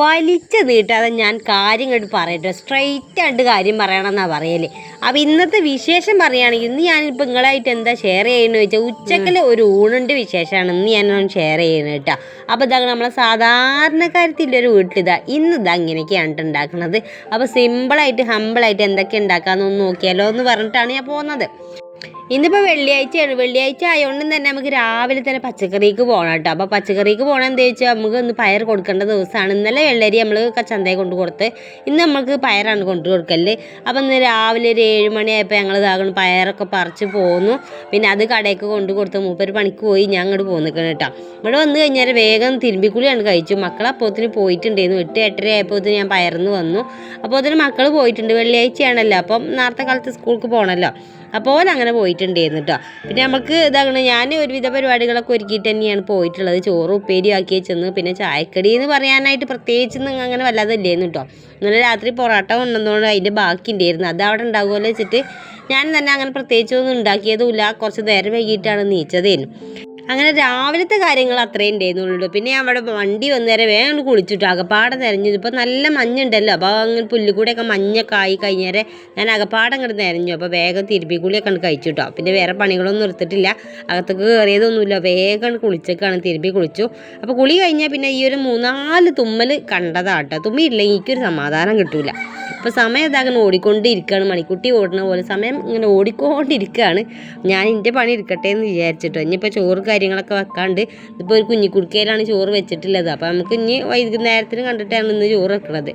വലിച്ച് നീട്ടാതെ ഞാൻ കാര്യം കണ്ട് പറയട്ടെ. സ്ട്രെയിറ്റ് ആയിട്ട് കാര്യം പറയണമെന്നാണ് പറയല്ലേ അപ്പം ഇന്നത്തെ വിശേഷം പറയുകയാണെങ്കിൽ ഇന്ന് ഞാനിപ്പോൾ നിങ്ങളായിട്ട് എന്താ ഷെയർ ചെയ്യണമെന്ന് വെച്ചാൽ ഉച്ചക്കൽ ഒരു ഊണിന്റെ വിശേഷമാണ്. ഇന്ന് ഞാൻ ഷെയർ ചെയ്യണം കേട്ടോ. അപ്പോൾ ഇതാ നമ്മളെ സാധാരണക്കാരത്തിന്റെ ഒരു വീട്ടിലിതാ ഇന്ന് ഇതാ ഇങ്ങനെയൊക്കെയാണ് ഉണ്ടാക്കുന്നത് അപ്പോൾ സിമ്പിളായിട്ട് ഹമ്പിളായിട്ട് എന്തൊക്കെ ഉണ്ടാക്കാമെന്നൊന്ന് നോക്കിയാലോ എന്ന് പറഞ്ഞിട്ടാണ് ഞാൻ പോകുന്നത് ഇന്നിപ്പോൾ വെള്ളിയാഴ്ചയാണ് വെള്ളിയാഴ്ച ആയതുകൊണ്ട് തന്നെ നമുക്ക് രാവിലെ തന്നെ പച്ചക്കറിക്ക് പോകണം കേട്ടോ. അപ്പോൾ പച്ചക്കറിക്ക് പോകണം എന്താ വെച്ചാൽ നമുക്ക് ഇന്ന് പയർ കൊടുക്കേണ്ട ദിവസമാണ് ഇന്നലെ വെള്ളരി നമ്മൾ ചന്തയിൽ കൊണ്ട് കൊടുത്ത് ഇന്ന് നമുക്ക് പയറാണ് കൊണ്ടു കൊടുക്കൽ. അപ്പോൾ ഇന്ന് രാവിലെ ഒരു ഏഴ് മണിയായപ്പോൾ ഞങ്ങൾ ഇതാകണം പയറൊക്കെ പറിച്ച് പോന്നു. പിന്നെ അത് കടയ്ക്ക് കൊണ്ട് കൊടുത്ത് മൂപ്പര് പണിക്ക് പോയി. ഞാൻ അങ്ങോട്ട് പോന്നിക്കണം കേട്ടോ. ഇവിടെ വന്നു കഴിഞ്ഞാൽ വേഗം തിരുമ്പിക്കുളിയാണ് കഴിച്ചു. മക്കൾ അപ്പോത്തിന് പോയിട്ടുണ്ടായിരുന്നു. എട്ട് എട്ടര ആയപ്പോത്തിന് ഞാൻ പയർന്ന് വന്നു. അപ്പോൾ അതിന് മക്കൾ പോയിട്ടുണ്ട്. വെള്ളിയാഴ്ചയാണല്ലോ. അപ്പം നേരത്തെ കാലത്ത് സ്കൂൾക്ക് പോകണമല്ലോ അപ്പോൾ അങ്ങനെ പോയിട്ടുണ്ടായിരുന്നു കേട്ടോ പിന്നെ നമുക്ക് ഇതാണ് ഞാൻ ഒരുവിധ പരിപാടികളൊക്കെ ഒരുക്കിയിട്ട് തന്നെയാണ് പോയിട്ടുള്ളത്. ചോറ് ഉപ്പേരി ആക്കി വെച്ചെന്ന്. പിന്നെ ചായക്കടി എന്ന് പറയാനായിട്ട് പ്രത്യേകിച്ച് അങ്ങനെ വല്ലാതെ ഇല്ലായിരുന്നു കേട്ടോ ഇന്നലെ രാത്രി പൊറോട്ട കൊണ്ടുവന്നുകൊണ്ട് അതിന്റെ ബാക്കി ഉണ്ടായിരുന്നു. അത് അവിടെ ഉണ്ടാകുമല്ലോ വെച്ചിട്ട് ഞാൻ തന്നെ അങ്ങനെ പ്രത്യേകിച്ചൊന്നും ഉണ്ടാക്കിയതുമില്ല. കുറച്ച് നേരം വൈകിട്ടാണ് നീച്ചതേനു. അങ്ങനെ രാവിലത്തെ കാര്യങ്ങൾ അത്രയും ഉണ്ടായിരുന്നുള്ളൂ. പിന്നെ അവിടെ വണ്ടി വന്നേരം വേഗം കുളിച്ചിട്ട്. അകപ്പാടെ നിരഞ്ഞു ഇപ്പോൾ നല്ല മഞ്ഞുണ്ടല്ലോ. അപ്പോൾ അങ്ങനെ പുല്ലുകൂടെയൊക്കെ മഞ്ഞൊക്കെ ആയി കഴിഞ്ഞേരെ ഞാൻ അകപ്പാടെ അങ്ങോട്ട് നിരഞ്ഞു അപ്പോൾ വേഗം തിരുമ്പിക്കുളിയൊക്കെ അങ്ങട് കഴിച്ചു കേട്ടോ പിന്നെ വേറെ പണികളൊന്നും എടുത്തിട്ടില്ല. അകത്തേക്ക് കയറിയതൊന്നുമില്ല വേഗം കുളിച്ചൊക്കെയാണ് തിരുമ്പി കുളിച്ചു. അപ്പോൾ കുളി കഴിഞ്ഞാൽ പിന്നെ ഈ ഒരു മൂന്നാൽ തുമ്മൽ കണ്ടതാട്ടോ. തുമ്മിയില്ലെങ്കിൽ എനിക്കൊരു സമാധാനം കിട്ടൂല. ഇപ്പോൾ സമയം ഇതാകണം ഓടിക്കൊണ്ടിരിക്കുകയാണ്. മണിക്കുട്ടി ഓടുന്ന പോലെ സമയം ഇങ്ങനെ ഓടിക്കൊണ്ടിരിക്കുകയാണ്. ഞാൻ എന്റെ പണി എടുക്കട്ടെ എന്ന് വിചാരിച്ചിട്ടോ. ഇനിയിപ്പോൾ ചോറ് കാര്യങ്ങളൊക്കെ വെക്കാണ്ട് ഇപ്പോൾ ഒരു കുഞ്ഞിക്കുടുക്കയിലാണ് ചോറ് വെച്ചിട്ടുള്ളത്. അപ്പോൾ നമുക്ക് ഇനി വൈകുന്നേരത്തിന് കണ്ടിട്ടാണ് ഇന്ന് ചോറ് വെക്കുന്നത്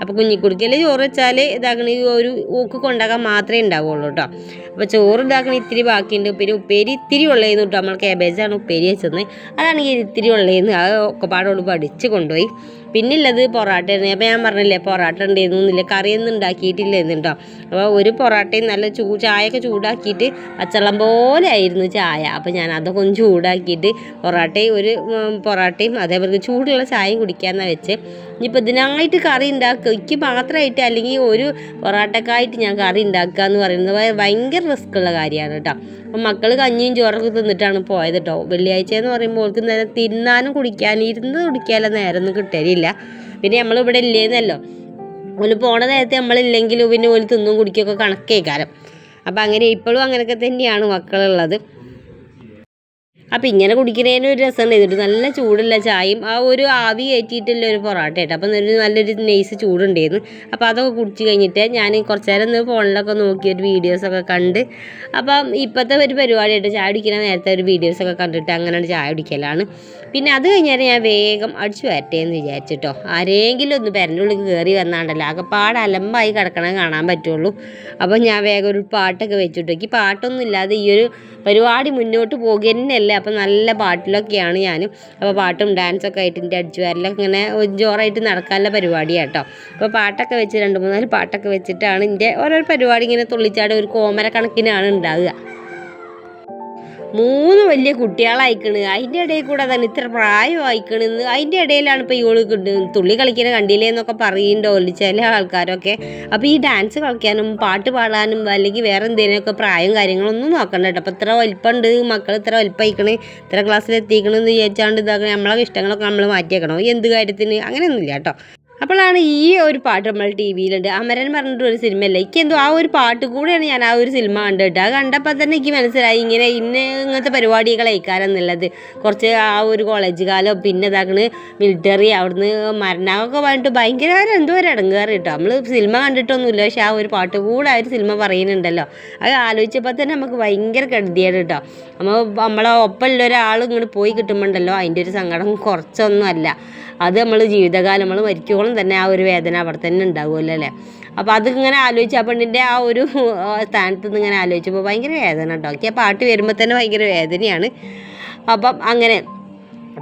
അപ്പോൾ കുഞ്ഞിക്കുടുക്കയിൽ ചോറ് വെച്ചാൽ ഇതാക്കണ ഈ ഒരു ഊക്ക് കൊണ്ടാക്കാൻ മാത്രമേ ഉണ്ടാവുള്ളൂ കേട്ടോ. അപ്പോൾ ചോറ് ഇതാക്കണ ഇത്തിരി ബാക്കിയുണ്ട്. പിന്നെ ഉപ്പേരി ഇത്തിരി ഉള്ളതെന്ന് കേട്ടോ. നമ്മൾ കേബേജാണ് ഉപ്പേരി വെച്ചത്. അതാണെങ്കിൽ ഇത്തിരി ഉള്ളതെന്ന് അത് ഒക്കെ പാടോട് പഠിച്ച് കൊണ്ടുപോയി. പിന്നെ പൊറോട്ട ആയിരുന്നു അപ്പോൾ ഞാൻ പറഞ്ഞില്ലേ പൊറോട്ട ഉണ്ടായിരുന്നില്ല കറിയൊന്നും ഉണ്ടാക്കിയിട്ടില്ലായിരുന്നു കേട്ടോ അപ്പോൾ ഒരു പൊറോട്ടയും നല്ല ചൂ ചായയൊക്കെ ചൂടാക്കിയിട്ട് പച്ചവെള്ളം പോലെ ആയിരുന്നു ചായ. അപ്പോൾ ഞാൻ അതൊക്കെ ഒന്ന് ചൂടാക്കിയിട്ട് പൊറോട്ടയും ഒരു പൊറോട്ടയും അതേപോലെ ചൂടുള്ള ചായയും കുടിക്കാമെന്നാണ് വെച്ച്. ഇനിയിപ്പോൾ ഇതിനായിട്ട് കറി ഉണ്ടാക്കുക. എനിക്ക് മാത്രമായിട്ട് അല്ലെങ്കിൽ ഒരു പൊറോട്ടക്കായിട്ട് ഞാൻ കറി ഉണ്ടാക്കുക എന്ന് പറയുന്നത് ഭയ- ഭയങ്കര റിസ്ക് ഉള്ള കാര്യമാണ് കേട്ടോ അപ്പം മക്കൾ കഞ്ഞിയും ചോറൊക്കെ തിന്നിട്ടാണ് പോയത് കേട്ടോ വെള്ളിയാഴ്ച എന്ന് പറയുമ്പോൾ അവർക്ക് നേരം തിന്നാനും കുടിക്കാനും ഇരുന്ന് കുടിക്കാനുള്ള നേരമൊന്നും കിട്ടലില്ല. പിന്നെ നമ്മളിവിടെ ഇല്ലേന്നല്ലോ. ഓൽ പോണ നേരത്തെ നമ്മളില്ലെങ്കിലും പിന്നെ ഓൽ തിന്നും കുടിക്കുകയൊക്കെ കണക്കേക്കാരം. അപ്പം അങ്ങനെ ഇപ്പോഴും അങ്ങനെയൊക്കെ തന്നെയാണ് മക്കളുള്ളത്. അപ്പം ഇങ്ങനെ കുടിക്കുന്നതിന് ഒരു രസമുണ്ട്. ഇതിട്ട് നല്ല ചൂടുള്ള ചായയും ആ ഒരു ആവി കയറ്റിയിട്ടുള്ള ഒരു പൊറോട്ട കേട്ടോ. അപ്പം ഒരു നല്ലൊരു നെയ്സ് ചൂടുണ്ടായിരുന്നു. അപ്പോൾ അതൊക്കെ കുടിച്ച് കഴിഞ്ഞിട്ട് ഞാൻ കുറച്ച് നേരം ഒന്ന് ഫോണിലൊക്കെ നോക്കി ഒരു വീഡിയോസൊക്കെ കണ്ട്. അപ്പം ഇപ്പോഴത്തെ ഒരു പരിപാടിയായിട്ട് ചായ കുടിക്കുന്ന നേരത്തെ ഒരു വീഡിയോസൊക്കെ കണ്ടിട്ട് അങ്ങനെ ചായ കുടിക്കലാണ്. പിന്നെ അത് കഴിഞ്ഞാൽ ഞാൻ വേഗം അടിച്ചു വരട്ടെ എന്ന് വിചാരിച്ചിട്ടോ. ആരെങ്കിലും ഒന്ന് പെരനുള്ളിൽ കയറി വന്നാണ്ടല്ലോ. ആകെപ്പാട് അലമ്പായി കിടക്കണം കാണാൻ പറ്റുള്ളൂ. അപ്പോൾ ഞാൻ വേഗം ഒരു പാട്ടൊക്കെ വെച്ചിട്ട് എനിക്ക് പാട്ടൊന്നും ഇല്ലാതെ ഈ ഒരു പരിപാടി മുന്നോട്ട് പോകുക തന്നെയല്ലേ അപ്പം നല്ല പാട്ടിലൊക്കെയാണ് ഞാനും. അപ്പോൾ പാട്ടും ഡാൻസൊക്കെ ആയിട്ട് എന്റെ അടിച്ചു വരലൊക്കെ ഇങ്ങനെ ജോറായിട്ട് നടക്കാനുള്ള പരിപാടിയാണ് കേട്ടോ അപ്പോൾ പാട്ടൊക്കെ വെച്ച് രണ്ട് മൂന്നാൽ പാട്ടൊക്കെ വെച്ചിട്ടാണ് എന്റെ ഓരോ പരിപാടി ഇങ്ങനെ തുള്ളിച്ചാട് ഒരു കോമര കണക്കിനാണ് ഉണ്ടാവുക. മൂന്ന് വലിയ കുട്ടികളായിക്കണ്. അതിന്റെ ഇടയിൽ കൂടെ തന്നെ ഇത്ര പ്രായമായിക്കണെന്ന് അതിന്റെ ഇടയിലാണ് ഇപ്പോൾ ഇവൾ തുള്ളി കളിക്കുന്ന കണ്ടില്ലേ എന്നൊക്കെ പറയുന്നുണ്ടോ ചില ആൾക്കാരൊക്കെ. അപ്പോൾ ഈ ഡാൻസ് കളിക്കാനും പാട്ട് പാടാനും അല്ലെങ്കിൽ വേറെ എന്തെങ്കിലുമൊക്കെ പ്രായം കാര്യങ്ങളൊന്നും നോക്കണ്ട കേട്ടോ. അപ്പോൾ ഇത്ര വലിപ്പമുണ്ട് മക്കൾ ഇത്ര വലിപ്പമായിക്കണേ ഇത്ര ക്ലാസ്സിൽ എത്തിക്കണമെന്ന് വിചാരിച്ചാണ്ട് ഇതാക്കണം നമ്മളെ ഇഷ്ടങ്ങളൊക്കെ നമ്മൾ മാറ്റിയേക്കണോ. എന്ത് കാര്യത്തിന്? അങ്ങനെയൊന്നുമില്ല കേട്ടോ. അപ്പോഴാണ് ഈ ഒരു പാട്ട് നമ്മൾ ടി വിയിലുണ്ട്. അമരൻ പറഞ്ഞിട്ട് ഒരു സിനിമയല്ലേ? എനിക്ക് എന്തോ ആ ഒരു പാട്ട് കൂടെയാണ് ഞാൻ ആ ഒരു സിനിമ കണ്ടിട്ട്. അത് കണ്ടപ്പോൾ തന്നെ എനിക്ക് മനസ്സിലായി ഇങ്ങനെ ഇന്ന ഇങ്ങനത്തെ പരിപാടികൾ എന്നുള്ളത് കുറച്ച് ആ ഒരു കോളേജ് കാലം പിന്നെ ഇതാക്കണ് മിലിറ്ററി അവിടുന്ന് മരണമൊക്കെ പറഞ്ഞിട്ട് ഭയങ്കര എന്തോ ഒരു ഇടങ്ങേറി കേട്ടോ. നമ്മൾ സിനിമ കണ്ടിട്ടൊന്നുമില്ല പക്ഷെ ആ ഒരു പാട്ട് കൂടെ ആ ഒരു സിനിമ പറയുന്നുണ്ടല്ലോ. അത് ആലോചിച്ചപ്പോൾ തന്നെ നമുക്ക് ഭയങ്കര കരുതിയാണ് കേട്ടോ. നമ്മൾ നമ്മളെ ഒപ്പമുള്ള ഒരാൾ ഇങ്ങോട്ട് പോയി കിട്ടുമ്പോണ്ടല്ലോ അതിന്റെ ഒരു സങ്കടം കുറച്ചൊന്നും അല്ല അത് നമ്മൾ ജീവിതകാലം നമ്മൾ മരിക്കോളം തന്നെ ആ ഒരു വേദന അവിടെ തന്നെ ഉണ്ടാവുമല്ലോ അല്ലേ? അപ്പോൾ അതിങ്ങനെ ആലോചിച്ച് ആ പെണ്ണിന്റെ ആ ഒരു സ്ഥാനത്ത് നിന്ന് ഇങ്ങനെ ആലോചിച്ചപ്പോൾ ഭയങ്കര വേദന ഉണ്ടാക്കി ആ പാട്ട് വരുമ്പോൾ തന്നെ ഭയങ്കര വേദനയാണ്. അപ്പം അങ്ങനെ.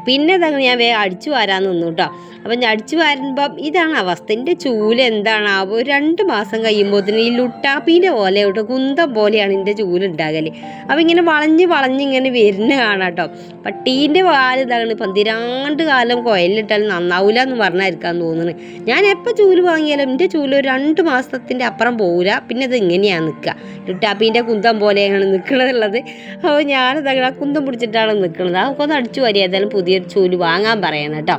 പിന്നെ ഞാൻ വേ അടിച്ചു വാരാൻ നിന്നു കേട്ടോ. അപ്പം അടിച്ചു വാരുമ്പം ഇതാണ് അവസ്ഥ എന്റെ ചൂൽ എന്താണാവോ. രണ്ട് മാസം കഴിയുമ്പോൾ തന്നെ ഈ ലുട്ടാപ്പീന്റെ പോലെ കേട്ടോ കുന്തം പോലെയാണ് എന്റെ ചൂൽ ഉണ്ടാകൽ അപ്പം ഇങ്ങനെ വളഞ്ഞ് വളഞ്ഞ് ഇങ്ങനെ വരുന്ന കാണാട്ടോ. പട്ടീന്റെ പാൽ ഇതാണ് പന്തിരാണ്ട് കാലം കുഴലിട്ടാൽ നന്നാവില്ല എന്ന് പറഞ്ഞായിരിക്കാൻ തോന്നുന്നു ഞാൻ എപ്പോൾ ചൂൽ വാങ്ങിയാലും എന്റെ ചൂൽ ഒരു രണ്ട് മാസത്തിന്റെ അപ്പുറം പോവില്ല പിന്നെ അത് ഇങ്ങനെയാണ് നിൽക്കുക ലുട്ടാപ്പീന്റെ കുന്തം പോലെയാണ് നിൽക്കണതുള്ളത് അപ്പോൾ ഞാനത് കുന്തം പിടിച്ചിട്ടാണ് നിൽക്കുന്നത് അതൊക്കെ ഒന്ന് അടിച്ചു വരിക ഏതായാലും പുതിയൊരു ചൂൽ വാങ്ങാൻ പറയണം കേട്ടോ.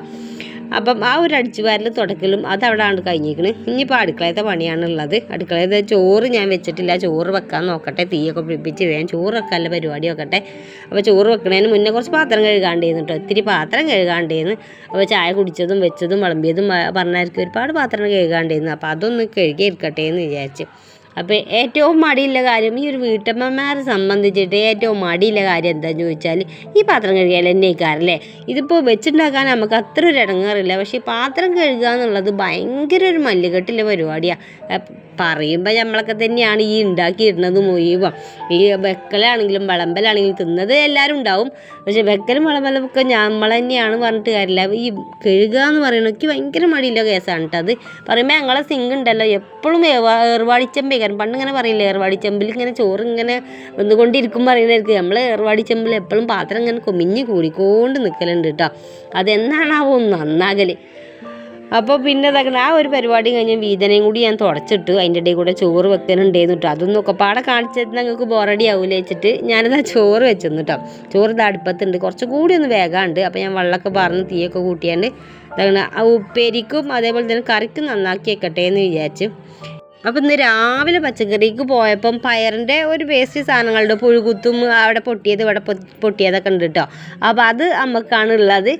അപ്പം ആ ഒരു അടിച്ചുവാരൽ തുടക്കലും അത് അവിടെ ആണ് കഴിഞ്ഞിരിക്കുന്നത് ഇനിയിപ്പോൾ അടുക്കളയത്തെ പണിയാണുള്ളത്. അടുക്കളയത്തെ ചോറ് ഞാൻ വെച്ചിട്ടില്ല. ചോറ് വെക്കാൻ നോക്കട്ടെ. തീയൊക്കെ പിടിപ്പിച്ച് വേഗം ചോറ് വെക്കാനുള്ള പരിപാടി വെക്കട്ടെ അപ്പോൾ ചോറ് വെക്കണതിന് മുന്നേ കുറച്ച് പാത്രം കഴുകാണ്ടേന്ന് കേട്ടോ ഒത്തിരി പാത്രം കഴുകാണ്ടേന്ന്. അപ്പോൾ ചായ കുടിച്ചതും വെച്ചതും വിളമ്പിയതും പറഞ്ഞായിരിക്കും ഒരുപാട് പാത്രം കഴുകാണ്ടേന്ന്. അപ്പോൾ അതൊന്ന് കഴുകി എടുക്കട്ടെ എന്ന് വിചാരിച്ചു. അപ്പോൾ ഏറ്റവും മടിയുള്ള കാര്യം ഈ ഒരു വീട്ടമ്മമാരെ സംബന്ധിച്ചിട്ട് ഏറ്റവും മടിയുള്ള കാര്യം എന്താണെന്ന് ചോദിച്ചാൽ ഈ പാത്രം കഴുകിയാൽ തന്നെ അല്ലേ ഇതിപ്പോൾ വെച്ചിട്ടുണ്ടാക്കാൻ നമുക്ക് അത്ര ഒരു ഇടങ്ങാറില്ല. പക്ഷേ ഈ പാത്രം കഴുകുക എന്നുള്ളത് ഭയങ്കര ഒരു മല്ലുകെട്ടിലെ പരിപാടിയാണ് പറയുമ്പോൾ നമ്മളൊക്കെ തന്നെയാണ് ഈ ഉണ്ടാക്കിയിടുന്നത് മുഴുവൻ. ഈ വെക്കലാണെങ്കിലും വിളമ്പലാണെങ്കിലും തിന്നത് എല്ലാവരും ഉണ്ടാവും. പക്ഷെ വെക്കലും വിളമ്പലും ഒക്കെ നമ്മൾ തന്നെയാണ് പറഞ്ഞിട്ട് കാര്യമില്ല. ഈ കഴുകുക എന്ന് പറയുന്നത് ഭയങ്കര മടിയുള്ള കേസാണ് കേട്ടോ അത്. പറയുമ്പോൾ ഞങ്ങളെ സിങ്ക് ഉണ്ടല്ലോ. എപ്പോഴും ഏർവാടിച്ചമ്പേക്കാരം പണ്ട് ഇങ്ങനെ പറയില്ല ഏർവാടിച്ചമ്പിൽ ഇങ്ങനെ ചോറ് ഇങ്ങനെ വന്നുകൊണ്ടിരിക്കും പറയുന്നവർക്ക് നമ്മൾ ഏർവാടിച്ചമ്പിൽ എപ്പോഴും പാത്രം ഇങ്ങനെ കൊമിഞ്ഞ് കൂടിക്കൊണ്ട് നിൽക്കലുണ്ട് കേട്ടോ അതെന്നാണാവോ നന്നാകൽ അപ്പോൾ പിന്നെ ആ ഒരു പരിപാടി കഴിഞ്ഞ് വീതനയും കൂടി ഞാൻ തുടച്ചിട്ട്. അതിന്റെ ഇടയിൽ കൂടെ ചോറ് വെക്കാനുണ്ടായിരുന്നു കേട്ടോ അതൊന്നും ഒക്കെ പാടെ കാണിച്ചത് ഞങ്ങൾക്ക് ബോറടി ആവില്ല വെച്ചിട്ട് ഞാനത് ആ ചോറ് വെച്ചെന്ന് കേട്ടോ ചോറ് ഇത് അടുപ്പത്തുണ്ട്. കുറച്ചും കൂടി ഒന്ന് വേഗമുണ്ട് അപ്പോൾ ഞാൻ വെള്ളമൊക്കെ പറഞ്ഞ് തീയൊക്കെ കൂട്ടിയാണ്ട് ആ ഉപ്പേരിക്കും അതേപോലെ തന്നെ കറിക്കും നന്നാക്കി വെക്കട്ടെ എന്ന് വിചാരിച്ചു. അപ്പം ഇന്ന് രാവിലെ പച്ചക്കറിക്ക് പോയപ്പം പയറിന്റെ ഒരു വേസ്റ്റ് സാധനങ്ങളുടെ പുഴുകുത്തും അവിടെ പൊട്ടിയത് ഇവിടെ പൊട്ടിയതൊക്കെ ഉണ്ട് കേട്ടോ അപ്പോൾ അത് നമുക്കാണ് ഉള്ളത്.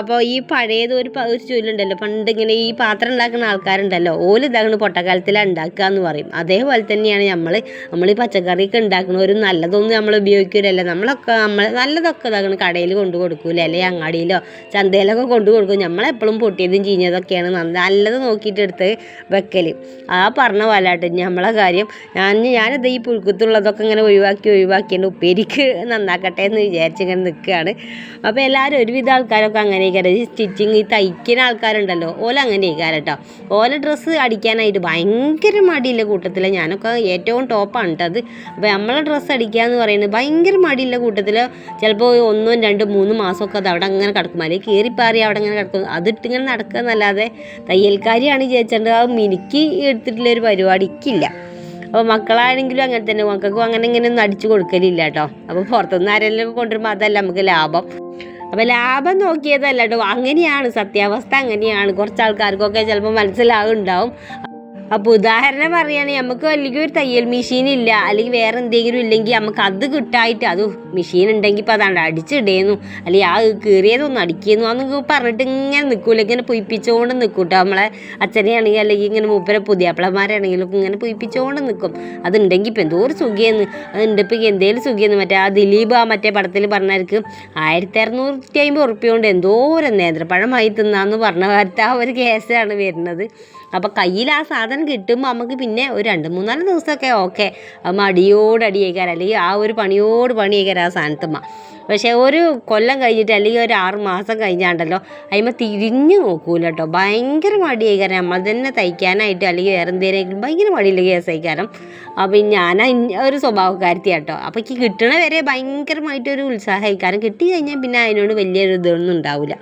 അപ്പോൾ ഈ പഴയത് ഒരു ഒരു ചൊല്ലുണ്ടല്ലോ പണ്ട് ഇങ്ങനെ ഈ പാത്രം ഉണ്ടാക്കുന്ന ആൾക്കാരുണ്ടല്ലോ. ഓൽ ഇതാകുന്ന പൊട്ടക്കാലത്തിലാണ് ഉണ്ടാക്കുക എന്ന് പറയും. അതേപോലെ തന്നെയാണ് നമ്മൾ നമ്മൾ ഈ പച്ചക്കറിയൊക്കെ ഉണ്ടാക്കുന്ന ഒരു നല്ലതൊന്നും നമ്മൾ ഉപയോഗിക്കില്ലല്ലോ നമ്മളൊക്കെ നമ്മൾ നല്ലതൊക്കെ ഇതാകുന്ന കടയിൽ കൊണ്ടു കൊടുക്കൂല? അല്ലെങ്കിൽ അങ്ങാടിയിലോ ചന്തയിലൊക്കെ കൊണ്ടു കൊടുക്കും. നമ്മളെപ്പോഴും പൊട്ടിയതും ചീഞ്ഞതൊക്കെയാണ് നല്ലത്. നോക്കിയിട്ട് എടുത്ത് വെക്കൽ ആ പറഞ്ഞ പോലാട്ട്. നമ്മളെ കാര്യം ഞാൻ ഞാനിത് ഈ പുഴുക്കത്തുള്ളതൊക്കെ ഇങ്ങനെ ഒഴിവാക്കി ഒഴിവാക്കിയിട്ട് ഉപ്പേരിക്ക് നന്നാക്കട്ടെ എന്ന് വിചാരിച്ച് ഇങ്ങനെ നിൽക്കുകയാണ്. അപ്പോൾ എല്ലാവരും ഒരുവിധ ആൾക്കാരൊക്കെ അങ്ങനെ ഈ സ്റ്റിച്ചിങ് ഈ തയ്ക്കുന്ന ആൾക്കാരുണ്ടല്ലോ ഓല അങ്ങനെ കേട്ടോ. ഓല ഡ്രസ്സ് അടിക്കാനായിട്ട് ഭയങ്കര മടിയുള്ള കൂട്ടത്തിൽ ഞാനൊക്കെ ഏറ്റവും ടോപ്പാണ് കേട്ടോ അത്. അപ്പോൾ നമ്മളെ ഡ്രസ്സ് അടിക്കുക എന്ന് പറയുന്നത് ഭയങ്കര മടിയുള്ള കൂട്ടത്തിൽ ചിലപ്പോൾ ഒന്നും രണ്ടും മൂന്നും മാസമൊക്കെ അത് അവിടെ അങ്ങനെ കിടക്കും. അല്ലെങ്കിൽ കീറിപ്പാറി അവിടെ അങ്ങനെ കിടക്കും. അതിട്ടിങ്ങനെ നടക്കുക എന്നല്ലാതെ തയ്യൽക്കാരിയാണ് ചേച്ചേണ്ടത് ആ മിനിക്ക് എടുത്തിട്ടുള്ള ഒരു പരിപാടി ഇക്കില്ല അപ്പോൾ മക്കളാണെങ്കിലും അങ്ങനെ തന്നെ മക്കൾക്കും അങ്ങനെ ഇങ്ങനെ ഒന്നും അടിച്ചു കൊടുക്കലില്ല കേട്ടോ. അപ്പോൾ പുറത്തുനിന്ന് ആരെങ്കിലും കൊണ്ടുവരുമ്പോൾ അതല്ല നമുക്ക് ലാഭം. അപ്പോൾ ലാഭം നോക്കിയതല്ല കേട്ടോ. അങ്ങനെയാണ് സത്യാവസ്ഥ അങ്ങനെയാണ്. കുറച്ച് ആൾക്കാർക്കൊക്കെ ചിലപ്പോൾ മനസ്സിലാവുണ്ടാവും. അപ്പോൾ ഉദാഹരണം പറയുകയാണെങ്കിൽ നമുക്ക് അല്ലെങ്കിൽ ഒരു തയ്യൽ മെഷീൻ ഇല്ല അല്ലെങ്കിൽ വേറെ എന്തെങ്കിലും ഇല്ലെങ്കിൽ നമുക്ക് അത് കിട്ടായിട്ട് അത് മെഷീൻ ഉണ്ടെങ്കിൽ ഇപ്പോൾ അതാണ്ട് അടിച്ചിടേന്നു. അല്ലെങ്കിൽ ആ കീറിയതൊന്നും അടിക്കുന്നു അതൊന്നും പറഞ്ഞിട്ട് ഇങ്ങനെ നിൽക്കൂല ഇങ്ങനെ പൊയ്പ്പിച്ചുകൊണ്ട് നിൽക്കും കേട്ടോ നമ്മളെ അച്ഛനെയാണെങ്കിൽ അല്ലെങ്കിൽ ഇങ്ങനെ മൂപ്പരെ പുതിയപ്പിളമാരാണെങ്കിലും ഇങ്ങനെ പൊയ്പ്പിച്ചുകൊണ്ട് നിൽക്കും അതുണ്ടെങ്കിൽ ഇപ്പം എന്തോ ഒരു സുഖിയെന്ന് അതുണ്ട് ഇപ്പം എന്തേലും സുഖിയെന്ന് മറ്റേ ആ ദിലീപ് ആ മറ്റേ പടത്തിൽ പറഞ്ഞവർക്ക് ആയിരത്തി അറുന്നൂറ്റി അമ്പത് ഉറുപ്പ്യ കൊണ്ട് എന്തോ ഒരു നേന്ത്രപ്പഴമായി തിന്നാന്ന് പറഞ്ഞ കാലത്ത് ആ ഒരു കേസാണ് വരുന്നത്. അപ്പോൾ കയ്യിൽ ആ സാധനം കിട്ടുമ്പോൾ നമുക്ക് പിന്നെ ഒരു രണ്ട് മൂന്നാൽ ദിവസമൊക്കെ ഓക്കെ. മടിയോട് അടിയേക്കാരം. അല്ലെങ്കിൽ ആ ഒരു പണിയോട് പണി പണിയേക്കാരം ആ സാധനത്തുമ്മ. പക്ഷേ ഒരു കൊല്ലം കഴിഞ്ഞിട്ട് അല്ലെങ്കിൽ ഒരു ആറ് മാസം കഴിഞ്ഞാണ്ടല്ലോ അതിമ തിരിഞ്ഞു നോക്കൂല കേട്ടോ ഭയങ്കര മടിയേക്കാരം. നമ്മൾ തന്നെ തയ്ക്കാനായിട്ട് അല്ലെങ്കിൽ വേറെ എന്തെങ്കിലും ഭയങ്കര മടിയില്ലെങ്കിൽ കേസേക്കാരം. അപ്പം ഞാൻ ഒരു സ്വഭാവക്കാരത്തി കേട്ടോ അപ്പോൾ എനിക്ക് കിട്ടണ വരെ ഭയങ്കരമായിട്ടൊരു ഉത്സാഹമായിക്കാരം കിട്ടി കഴിഞ്ഞാൽ പിന്നെ അതിനോട് വലിയൊരു ഇതൊന്നും ഉണ്ടാവില്ല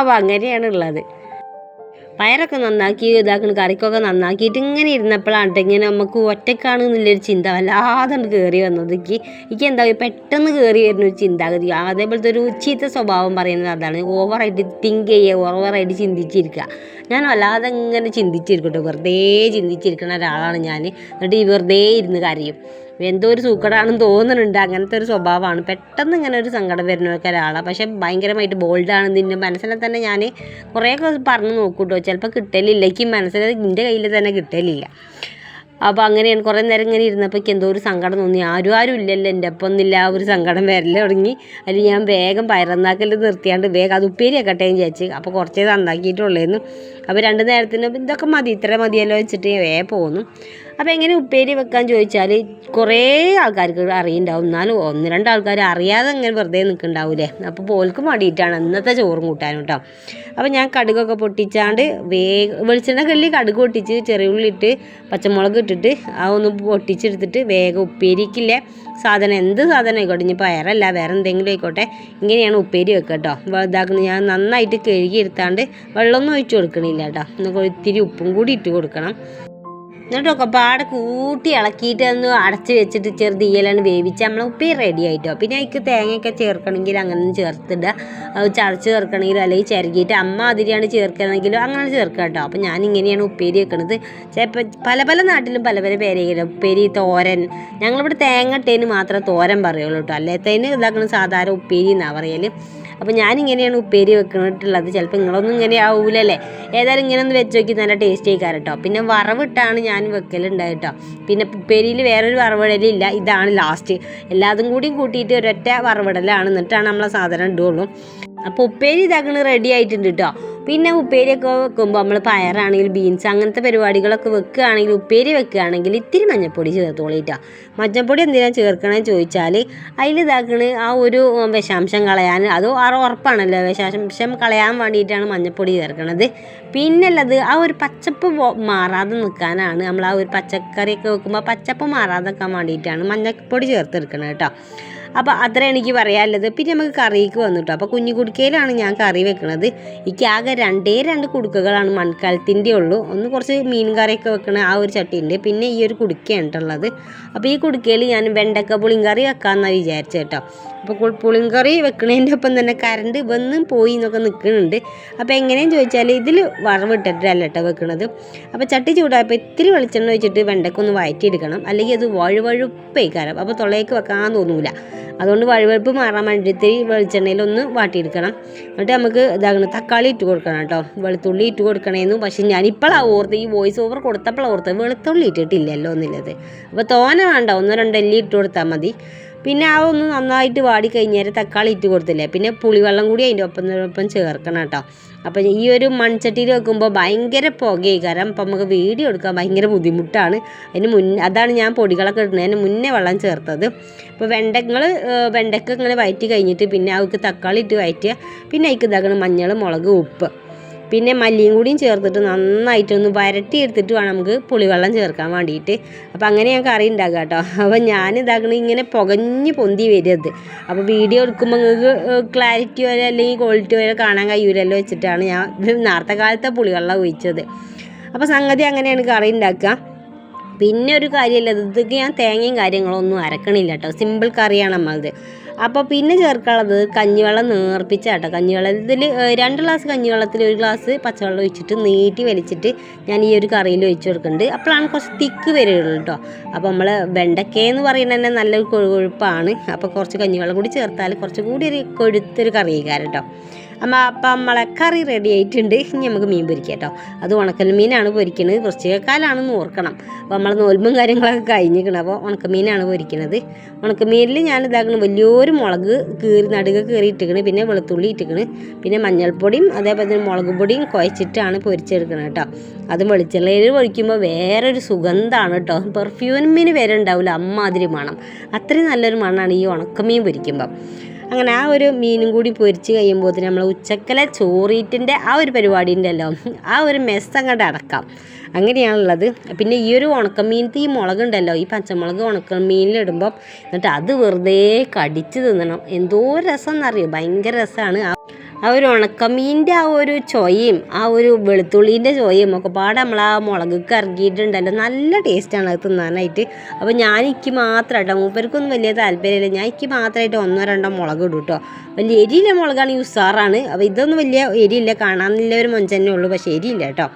അപ്പോൾ അങ്ങനെയാണ് ഉള്ളത് പയറൊക്കെ നന്നാക്കി ഇതാക്കണ കറിക്കൊക്കെ നന്നാക്കിയിട്ട് ഇങ്ങനെ ഇരുന്നപ്പോഴാണ് ഇങ്ങനെ നമുക്ക് ഒറ്റക്കാണ് എന്നുള്ളൊരു ചിന്ത വല്ലാതെ കയറി വന്നത്. എനിക്ക് എനിക്ക് എന്താ പെട്ടെന്ന് കയറി വരുന്ന ഒരു ചിന്താഗതി അതേപോലത്തെ ഒരു ചീത്ത സ്വഭാവം പറയുന്നത് അതാണ്. ഓവറായിട്ട് തിങ്ക് ചെയ്യുക ഓവറായിട്ട് ചിന്തിച്ചിരിക്കുക. ഞാൻ വല്ലാതെ ഇങ്ങനെ ചിന്തിച്ചിരിക്കട്ടോ വെറുതെ ചിന്തിച്ചിരിക്കുന്ന ഒരാളാണ് ഞാൻ എന്നിട്ട് ഈ വെറുതെ ഇരുന്ന് കരയും. എന്തോ ഒരു സൂക്കടാണെന്ന് തോന്നുന്നുണ്ട്. അങ്ങനത്തെ ഒരു സ്വഭാവമാണ്. പെട്ടെന്ന് ഇങ്ങനെ ഒരു സങ്കടം വരുന്നതൊക്കെ ഒരാളാണ് പക്ഷെ ഭയങ്കരമായിട്ട് ബോൾഡാണ് നിന്റെ മനസ്സിനെ തന്നെ ഞാൻ കുറേയൊക്കെ പറഞ്ഞു നോക്കൂട്ടോ. ചിലപ്പോൾ കിട്ടലില്ല. എനിക്ക് മനസ്സിൽ നിന്റെ കയ്യിൽ തന്നെ കിട്ടലില്ല. അപ്പോൾ അങ്ങനെയാണ് കുറേ നേരം ഇങ്ങനെ ഇരുന്നപ്പോൾ എന്തോ ഒരു സങ്കടം തോന്നി. ആരും ആരും ഇല്ലല്ലോ എന്റെ ഒപ്പം ഒന്നില്ല ആ ഒരു സങ്കടം വരൽ തുടങ്ങി. അതിൽ ഞാൻ വേഗം പയറന്നാക്കൽ നിർത്തിയാണ്ട് വേഗം അത് ഉപ്പേരി ആക്കട്ടെ എന്ന് വിചാരിച്ച്. അപ്പോൾ കുറച്ചേ നന്നാക്കിയിട്ടുള്ളേന്ന് അപ്പോൾ രണ്ട് നേരത്തിന് ഇതൊക്കെ മതി. ഇത്ര മതിയല്ലോ വെച്ചിട്ട് വേ പോന്നു. അപ്പോൾ എങ്ങനെ ഉപ്പേരി വെക്കാൻ ചോദിച്ചാൽ കുറേ ആൾക്കാർക്ക് അറിയുണ്ടാവും. എന്നാലും ഒന്ന് രണ്ട് ആൾക്കാർ അറിയാതെ അങ്ങനെ വെറുതെ നിൽക്കുന്നുണ്ടാവില്ലേ അപ്പോൾ പോൽക്ക് മടിയിട്ടാണ് അന്നത്തെ ചോറും കൂട്ടാനും കേട്ടോ അപ്പോൾ ഞാൻ കടുകൊക്കെ പൊട്ടിച്ചാണ്ട് വേഗം വെളിച്ചെണ്ണ കല്ലിൽ കടുക് പൊട്ടിച്ച് ചെറിയ ഇട്ട് പച്ചമുളക് ഇട്ടിട്ട് ആ ഒന്ന് പൊട്ടിച്ചെടുത്തിട്ട് വേഗം ഉപ്പേരിക്കില്ലേ. സാധനം എന്ത് സാധനം ആയിക്കോട്ടെ ഇനി പയറല്ല വേറെ എന്തെങ്കിലും ആയിക്കോട്ടെ. ഇങ്ങനെയാണ് ഉപ്പേരി വെക്കുക കേട്ടോ ഇതാക്കുന്നത് ഞാൻ നന്നായിട്ട് കഴുകി എടുത്താണ്ട് വെള്ളമൊന്നും ഒഴിച്ചു കൊടുക്കണില്ല കേട്ടോ ഇത്തിരി ഉപ്പും കൂടി ഇട്ട് കൊടുക്കണം. എന്നിട്ടൊക്കെ പാടെ കൂട്ടി ഇളക്കിയിട്ട് ഒന്ന് അടച്ച് വെച്ചിട്ട് ചെറുത് തീയലാണ് വേവിച്ച് നമ്മൾ ഉപ്പേരി റെഡി ആയിട്ടോ. പിന്നെ അതിക്ക് തേങ്ങയൊക്കെ ചേർക്കണമെങ്കിൽ അങ്ങനെ ചേർത്തിടുക. അത് ചതച്ച് ചേർക്കണമെങ്കിലും അല്ലെങ്കിൽ ചിരകിയിട്ട് അമ്മ അതിരിയാണ് ചേർക്കണമെങ്കിലും അങ്ങനെ ചേർക്കുക കേട്ടോ. അപ്പം ഞാൻ ഇങ്ങനെയാണ് ഉപ്പേരി വെക്കണത്. ചിലപ്പോൾ പല പല നാട്ടിലും പല പല പേരെങ്കിലും ഉപ്പേരി തോരൻ. ഞങ്ങളിവിടെ തേങ്ങ ഇട്ടതിന് മാത്രമേ തോരൻ പറയുള്ളൂ കേട്ടോ. അല്ലാത്തതിന് ഇതാക്കണ സാധാരണ ഉപ്പേരി എന്നാണ് പറയൽ അപ്പോൾ ഞാനിങ്ങനെയാണ് ഉപ്പേരി വെക്കണിട്ടുള്ളത് ചിലപ്പോൾ നിങ്ങളൊന്നും ഇങ്ങനെ ആവൂലല്ലേ? ഏതായാലും ഇങ്ങനെ ഒന്ന് വെച്ച് നോക്കി നല്ല ടേസ്റ്റ് ആയിക്കാറ് കേട്ടോ പിന്നെ വറവിട്ടാണ് ഞാൻ വെക്കലുണ്ടായത് കേട്ടോ പിന്നെ ഉപ്പേരിയിൽ വേറൊരു വറവിടലില്ല. ഇതാണ് ലാസ്റ്റ് എല്ലാതും കൂടിയും കൂട്ടിയിട്ട് ഒരൊറ്റ വറവിടലാണ്. എന്നിട്ടാണ് നമ്മളെ സാധനം ഇടുള്ളൂ. അപ്പോൾ ഉപ്പേരി ഇതാക്കണ റെഡി ആയിട്ടുണ്ട് കേട്ടോ പിന്നെ ഉപ്പേരിയൊക്കെ വെക്കുമ്പോൾ നമ്മൾ പയറാണെങ്കിൽ ബീൻസ് അങ്ങനത്തെ പരിപാടികളൊക്കെ വെക്കുകയാണെങ്കിൽ ഉപ്പേരി വെക്കുകയാണെങ്കിൽ ഇത്തിരി മഞ്ഞപ്പൊടി ചേർത്തോളിട്ടോ മഞ്ഞപ്പൊടി എന്തിനാണ് ചേർക്കണമെന്ന് ചോദിച്ചാൽ അതിൽ ഇതാക്കണ ആ ഒരു വിഷാംശം കളയാൻ അത് ഉറപ്പാണല്ലോ. വിഷാംശം കളയാൻ വേണ്ടിയിട്ടാണ് മഞ്ഞപ്പൊടി ചേർക്കണത്. പിന്നുള്ളത് ആ ഒരു പച്ചപ്പ് മാറാതെ നിൽക്കാനാണ് നമ്മൾ ആ ഒരു പച്ചക്കറിയൊക്കെ വെക്കുമ്പോൾ പച്ചപ്പ് മാറാതെ നിൽക്കാൻ വേണ്ടിയിട്ടാണ് മഞ്ഞപ്പൊടി ചേർത്തെടുക്കണത് കേട്ടോ അപ്പോൾ അത്ര എനിക്ക് പറയാനുള്ളത്. പിന്നെ നമുക്ക് കറിക്ക് വന്നിട്ടു. അപ്പോൾ കുഞ്ഞു കുടുക്കയിലാണ് ഞാൻ കറി വെക്കുന്നത് എനിക്ക് ആകെ രണ്ടേ രണ്ട് കുടുക്കകളാണ് മൺകാലത്തിന്റെ ഉള്ളൂ. ഒന്ന് കുറച്ച് മീൻ കറിയൊക്കെ വെക്കണ ആ ഒരു ചട്ടിയുണ്ട്. പിന്നെ ഈ ഒരു കുടുക്കയാണ് കേട്ടുള്ളത് അപ്പോൾ ഈ കുടുക്കയിൽ ഞാൻ വെണ്ടക്ക പുളിങ്കറി വെക്കാമെന്നാണ് വിചാരിച്ചത് കേട്ടോ. അപ്പോൾ പുളിങ്കറി വെക്കണതിന്റെ ഒപ്പം തന്നെ കറണ്ട് വന്നും പോയി എന്നൊക്കെ നിൽക്കുന്നുണ്ട് അപ്പോൾ എങ്ങനെയെന്ന് ചോദിച്ചാൽ ഇതിൽ വറവിട്ടിട്ടല്ല കേട്ടോ വെക്കണത്. അപ്പോൾ ചട്ടി ചൂടായപ്പോൾ ഇത്തിരി വെളിച്ചെണ്ണ വെച്ചിട്ട് വെണ്ടക്കൊന്ന് വഴറ്റിയെടുക്കണം അല്ലെങ്കിൽ അത് വഴുവഴുപ്പേക്കാരം അപ്പോൾ തുളയൊക്കെ വെക്കാൻ തോന്നൂല. അതുകൊണ്ട് വഴുവഴുപ്പ് മാറാൻ വേണ്ടിയിട്ട് വെളിച്ചെണ്ണയിൽ വെളിച്ചെണ്ണയിലൊന്ന് വാട്ടിയെടുക്കണം. എന്നിട്ട് നമുക്ക് ഇതാകണം തക്കാളി ഇട്ട് കൊടുക്കണം കേട്ടോ. വെളുത്തുള്ളി ഇട്ട് കൊടുക്കണേന്നു. പക്ഷെ ഞാനിപ്പോഴാണ് ഓർത്ത് ഈ വോയിസ് ഓവർ കൊടുത്തപ്പോഴാണ് ഓർത്ത് വെളുത്തുള്ളി ഇട്ടിട്ടില്ലല്ലോ എന്നുള്ളത്. അപ്പോൾ തോന വേണ്ട ഒന്നോ രണ്ടോ എല്ലി ഇട്ട് കൊടുത്താൽ മതി. പിന്നെ ആ ഒന്ന് നന്നായിട്ട് വാടി കഴിഞ്ഞാൽ തക്കാളി ഇട്ട് കൊടുത്തില്ലേ. പിന്നെ പുളിവെള്ളം കൂടി അതിന്റെ ഒപ്പം ഒപ്പം ചേർക്കണം കേട്ടോ. അപ്പം ഈ ഒരു മൺചട്ടിയിൽ വെക്കുമ്പോൾ ഭയങ്കര പുകയായി. കാരണം അപ്പം നമുക്ക് വീഡിയോ എടുക്കാൻ ഭയങ്കര ബുദ്ധിമുട്ടാണ്. അതിന് മുന്നേ അതാണ് ഞാൻ പൊടികളൊക്കെ ഇടുന്നതിന് മുന്നേ വെള്ളം ചേർത്തത്. അപ്പോൾ വെണ്ടങ്ങൾ വെണ്ടക്ക ഇങ്ങനെ വയറ്റി കഴിഞ്ഞിട്ട് പിന്നെ അവർക്ക് തക്കാളി ഇട്ട് വയറ്റുക. പിന്നെ അതിക്ക് ഇതാക്കണം മഞ്ഞൾ മുളക് ഉപ്പ്. പിന്നെ മല്ലിയും കൂടിയും ചേർത്തിട്ട് നന്നായിട്ടൊന്ന് വരട്ടി എടുത്തിട്ട് വേണം നമുക്ക് പുളിവെള്ളം ചേർക്കാൻ വേണ്ടിയിട്ട്. അപ്പോൾ അങ്ങനെ ഞാൻ കറി ഉണ്ടാക്കുക കേട്ടോ. അപ്പോൾ ഞാൻ ഇതാക്കണ ഇങ്ങനെ പുകഞ്ഞ് പൊന്തി വരരുത്. അപ്പോൾ വീഡിയോ എടുക്കുമ്പോൾ നിങ്ങൾക്ക് ക്ലാരിറ്റി വരെ അല്ലെങ്കിൽ ക്വാളിറ്റി വരെ കാണാൻ കഴിയൂലല്ലോ വെച്ചിട്ടാണ് ഞാൻ നേരത്തെ കാലത്തെ പുളിവെള്ളം ഒഴിച്ചത്. അപ്പോൾ സംഗതി അങ്ങനെയാണ് കറി ഉണ്ടാക്കുക. പിന്നെ ഒരു കാര്യമല്ല. ഇതൊക്കെ ഞാൻ തേങ്ങയും കാര്യങ്ങളൊന്നും അരക്കണില്ല കേട്ടോ. സിമ്പിൾ കറിയാണ് നമ്മളത്. അപ്പോൾ പിന്നെ ചേർക്കാനുള്ളത് കഞ്ഞിവെള്ളം നേർപ്പിച്ച കേട്ടോ കഞ്ഞിവെള്ളം ഇതിൽ രണ്ട് ഗ്ലാസ് കഞ്ഞിവെള്ളത്തിൽ ഒരു ഗ്ലാസ് പച്ചവെള്ളം ഒഴിച്ചിട്ട് നീട്ടി വലിച്ചിട്ട് ഞാൻ ഈ ഒരു കറിയിൽ ഒഴിച്ചു കൊടുക്കുന്നുണ്ട്. അപ്പോഴാണ് കുറച്ച് തിക്ക് വരുള്ളൂ കേട്ടോ. അപ്പോൾ നമ്മൾ വെണ്ടയ്ക്കയെന്ന് പറയുന്നത് തന്നെ നല്ലൊരു കൊഴുപ്പാണ്. അപ്പോൾ കുറച്ച് കഞ്ഞിവെള്ളം കൂടി ചേർത്താൽ കുറച്ച് കൂടി ഒരു കൊഴുത്തൊരു കറിയേക്കാരം കേട്ടോ. അമ്മ അപ്പം നമ്മളെ കറി റെഡി ആയിട്ടുണ്ട്. ഇനി നമുക്ക് മീൻ പൊരിക്കാം അത് ഉണക്കൽ മീനാണ് പൊരിക്കുന്നത് വൃശ്ചികക്കാലാണെന്ന് ഓർക്കണം. അപ്പോൾ നമ്മൾ നോൽമ്പും കാര്യങ്ങളൊക്കെ കഴിഞ്ഞിരിക്കണം. അപ്പോൾ ഉണക്കമീനാണ് പൊരിക്കുന്നത് ഉണക്കമീനിൽ ഞാൻ ഇതാക്കണം. വലിയൊരു മുളക് കീറി നടുക കീറി ഇട്ടിക്കണ് പിന്നെ വെളുത്തുള്ളി ഇട്ടിക്കണ് പിന്നെ മഞ്ഞൾപ്പൊടിയും അതേപോലെ തന്നെ മുളക് പൊടിയും കുഴച്ചിട്ടാണ് പൊരിച്ചെടുക്കുന്നത് കേട്ടോ. അത് വെളിച്ചെണ്ണയിൽ പൊരിക്കുമ്പോൾ വേറൊരു സുഗന്ധമാണ് കേട്ടോ. പെർഫ്യൂമിന് വരെ ഉണ്ടാവില്ല അമ്മാതിരി മണം. അത്രയും നല്ലൊരു മണമാണ് ഈ ഉണക്കമീൻ പൊരിക്കുമ്പോൾ അങ്ങനെ ആ ഒരു മീനും കൂടി പൊരിച്ച് കഴിയുമ്പോൾ നമ്മൾ ഉച്ചക്കലെ ചോറീറ്റിന്റെ ആ ഒരു പരിപാടി ആ ഒരു മെസ്സ് അങ്ങോട്ട് അടക്കാം. അങ്ങനെയാണുള്ളത്. പിന്നെ ഈ ഒരു ഉണക്കമീനത്തെ ഈ മുളകുണ്ടല്ലോ ഈ പച്ചമുളക് ഉണക്കമീനിലിടുമ്പം എന്നിട്ട് അത് വെറുതെ കടിച്ച് തിന്നണം. എന്തോ രസം എന്നറിയോ ഭയങ്കര രസമാണ് ആ ആ ഒരു ഉണക്കമീന്റെ ആ ഒരു ചൊയയും ആ ഒരു വെളുത്തുള്ളീന്റെ ചൊയയും ഒക്കെ പാടെ നമ്മൾ ആ മുളകൊക്കെ ഇറങ്ങിയിട്ടുണ്ടല്ലോ നല്ല ടേസ്റ്റാണ് അത് തിന്നാനായിട്ട്. അപ്പോൾ ഞാൻ എനിക്ക് മാത്രം കേട്ടോ മൂപ്പർക്കൊന്നും വലിയ താല്പര്യമില്ല. ഞാൻ എനിക്ക് മാത്രമായിട്ട് ഒന്നോ രണ്ടോ മുളക് ഇടും കേട്ടോ വലിയ എരിയില്ല മുളകാണെങ്കിൽ ഉസാറാണ്. അപ്പോൾ ഇതൊന്നും വലിയ എരിയില്ല. കാണാൻ നല്ല ഒരു മൊഞ്ചന്നെ ഉള്ളൂ പക്ഷേ എരിയില്ല കേട്ടോ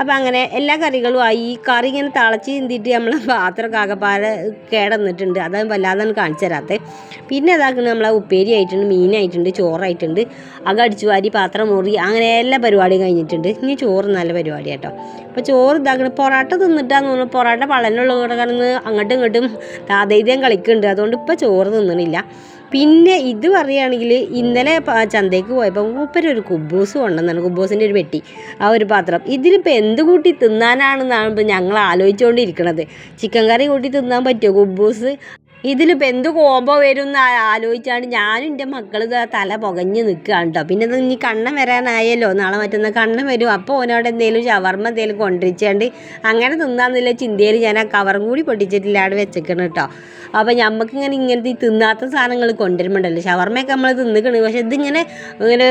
അപ്പോൾ അങ്ങനെ എല്ലാ കറികളും ആയി. കറി ഇങ്ങനെ തിളച്ച് ചിന്തിയിട്ട് നമ്മൾ പാത്രമൊക്കെ ആകെപ്പാടെ കേടന്നിട്ടുണ്ട്. അത് വല്ലാതെ കാണിച്ചു തരാത്തത് പിന്നെ അതാക്കുന്നത് നമ്മളെ ഉപ്പേരി ആയിട്ടുണ്ട് മീനായിട്ടുണ്ട് ചോറായിട്ടുണ്ട്. അക അടിച്ചു വാരി പാത്രം മുറി അങ്ങനെ എല്ലാ പരിപാടിയും കഴിഞ്ഞിട്ടുണ്ട്. ഇനി ചോറ് നല്ല പരിപാടി കേട്ടോ അപ്പോൾ ചോറ് ഇതാക്കുന്നത് പൊറോട്ട തിന്നിട്ടാന്ന് തോന്നുന്നു പൊറോട്ട പള്ളനുള്ള കൂടെ കിടന്ന് അങ്ങോട്ടും ഇങ്ങോട്ടും താതൈര്യം കളിക്കുന്നുണ്ട്. അതുകൊണ്ട് ഇപ്പോൾ ചോറ് തിന്നണില്ല. പിന്നെ ഇത് പറയുകയാണെങ്കിൽ ഇന്നലെ ചന്തയ്ക്ക് പോയപ്പോൾ മൂപ്പര് ഒരു കുബൂസ് കൊണ്ടുവന്നാണ് കുബൂസിന്റെ ഒരു പെട്ടി ആ ഒരു പാത്രം. ഇതിലിപ്പോൾ എന്ത് കൂട്ടി തിന്നാനാണെന്നാണ് ഇപ്പോൾ ഞങ്ങൾ ആലോചിച്ചുകൊണ്ടിരിക്കണത്. ചിക്കൻ കറി കൂട്ടി തിന്നാൻ പറ്റുമോ കുബൂസ്? ഇതിലിപ്പോൾ എന്ത് കോമ്പോ വരും എന്ന് ആലോചിച്ചാണ്ട് ഞാനും എന്റെ മക്കൾ തല പുകഞ്ഞ് നിൽക്കുകയാണ് കേട്ടോ പിന്നെ ഇത് ഇനി കണ്ണം വരാനായല്ലോ. നാളെ മറ്റന്നാൾ കണ്ണം വരും. അപ്പോൾ ഓനോട് എന്തെങ്കിലും ഷവർമ്മ എന്തെങ്കിലും കൊണ്ടിരിച്ചാണ്ട് അങ്ങനെ തിന്നാന്നുള്ള ചിന്തയിൽ ഞാൻ ആ കവറും കൂടി പൊട്ടിച്ചിട്ടില്ല അവിടെ വെച്ചേക്കണം കേട്ടോ അപ്പോൾ നമുക്ക് ഇങ്ങനെ ഇങ്ങനത്തെ ഈ തിന്നാത്ത സാധനങ്ങൾ കൊണ്ടുവരുമ്പോണ്ടല്ലോ. ഷവർമ്മയൊക്കെ നമ്മൾ തിന്നിക്കണ്. പക്ഷെ ഇതിങ്ങനെ ഇങ്ങനെ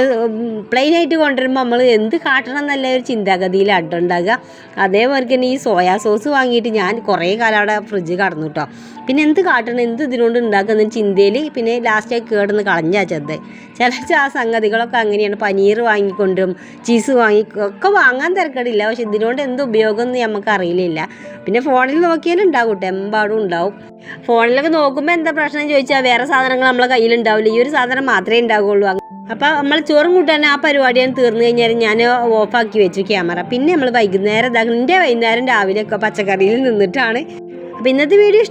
പ്ലെയിൻ ആയിട്ട് കൊണ്ടുവരുമ്പോൾ നമ്മൾ എന്ത് കാട്ടണം എന്നല്ല ഒരു ചിന്താഗതിയിൽ അഡ്ഡുണ്ടാകുക അതേപോലെ തന്നെ ഈ സോയാ സോസ് വാങ്ങിയിട്ട് ഞാൻ കുറേ കാലം അവിടെ ഫ്രിഡ്ജ് കടന്നു കേട്ടോ പിന്നെ എന്ത് കാട്ടണം എന്ത് ഇതിനോട് ഉണ്ടാക്കുന്ന ചിന്തയിൽ പിന്നെ ലാസ്റ്റായി കേടുന്ന് കളഞ്ഞാ ചെന്ത് ചില ആ സംഗതികളൊക്കെ അങ്ങനെയാണ്. പനീർ വാങ്ങിക്കൊണ്ടും ചീസ് വാങ്ങി ഒക്കെ വാങ്ങാൻ തിരക്കടില്ല. പക്ഷെ ഇതിനോണ്ട് എന്ത് ഉപയോഗം എന്ന് നമുക്ക് അറിയില്ല പിന്നെ ഫോണിൽ നോക്കിയാലും ഉണ്ടാവും കേട്ടോ എമ്പാടും ഉണ്ടാവും. ഫോണിലൊക്കെ നോക്കുമ്പോൾ എന്താ പ്രശ്നം ചോദിച്ചാൽ വേറെ സാധനങ്ങൾ നമ്മളെ കയ്യിലുണ്ടാവില്ല. ഈ ഒരു സാധനം മാത്രമേ ഉണ്ടാവുകയുള്ളൂ അപ്പോൾ നമ്മൾ ചോറും കൂട്ടാൻ ആ പരിപാടിയാണ് തീർന്നു കഴിഞ്ഞാൽ ഞാൻ ഓഫാക്കി വെച്ചു ക്യാമറ. പിന്നെ നമ്മൾ വൈകുന്നേരം എന്റെ വൈകുന്നേരം രാവിലെയൊക്കെ പച്ചക്കറിയിൽ നിന്നിട്ടാണ് അപ്പോൾ ഇന്നത്തെ വീഡിയോ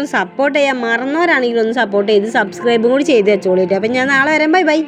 ഒന്ന് സപ്പോർട്ട് ചെയ്യാൻ മറന്നവരാണെങ്കിലും ഒന്ന് സപ്പോർട്ട് ചെയ്ത് സബ്സ്ക്രൈബും കൂടി ചെയ്ത് വെച്ചോളൂ അപ്പം ഞാൻ നാളെ വരാം. Bye bye